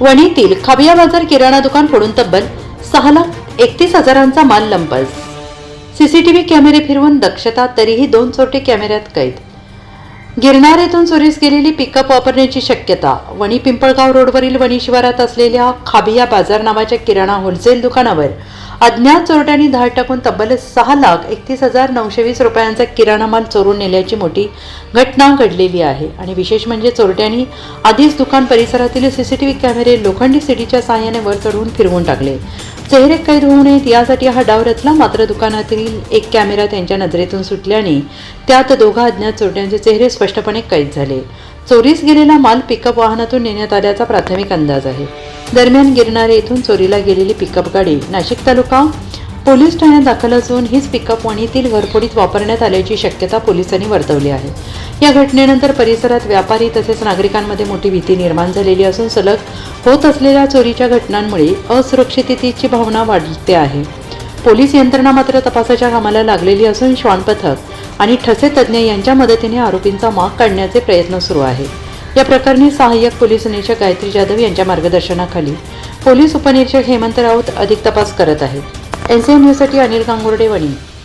वणीतील खाबिया बाजार किराणा दुकान फोडून तब्बल सहा लाख एकतीस हजारांचा माल लंपस. सीसीटीव्ही कॅमेरे फिरवून दक्षता तरीही दोन चोरटे कॅमेऱ्यात कैद. गिरनार येथून चोरीस गेलेली पिकअप वापरण्याची शक्यता. वणी पिंपळगाव रोडवरील वणी शिवारात असलेल्या खाबिया बाजार नावाच्या किराणा होलसेल दुकानावर अज्ञात चोरट्यांनी धाड टाकून तब्बल सहा लाख एकतीस हजार नऊशे वीस रुपयांचा किराणा माल चोरून नेल्याची मोठी घटना घडलेली आहे. आणि विशेष म्हणजे चोरट्यांनी आधीच दुकान परिसरातील सीसीटीव्ही कॅमेरे लोखंडी सिटीच्या साहाय्याने वर चढवून फिरवून टाकले. चेहरे कैद होऊ नयेत यासाठी हा डाव रचला. मात्र दुकानातील एक कॅमेरा त्यांच्या नजरेतून सुटल्याने त्यात दोघा अज्ञात चोरट्यांचे चेहरे स्पष्टपणे कैद झाले. चोरीस गेलेला माल पिकअप वाहनातून नेण्यात आल्याचा प्राथमिक अंदाज आहे. दरम्यान गिरणारे येथून चोरीला गेलेली पिकअप गाडी नाशिक तालुका पोलीस ठाण्यात दाखल असून हीच पिकअप वणीतील घरफोडीत वापरण्यात आल्याची शक्यता पोलिसांनी वर्तवली आहे. या घटनेनंतर परिसरात व्यापारी तसेच नागरिकांमध्ये मोठी भीती निर्माण झालेली असून सलग होत असलेल्या चोरीच्या घटनांमुळे असुरक्षिततेची भावना वाढते आहे. पोलीस यंत्रणा मात्र तपासाच्या कामाला लागलेली असून श्वान पथक आणि ठसे तज्ज्ञ यांच्या मदतीने आरोपींचा माग काढण्याचे प्रयत्न सुरू आहे. या प्रकरणी सहाय्यक पोलीस निरीक्षक गायत्री जाधव यांच्या मार्गदर्शनाखाली पोलीस उपनिरीक्षक हेमंत राऊत अधिक तपास करत आहेत. एन न्यूजसाठी अनिल गांगुर्डे वणी.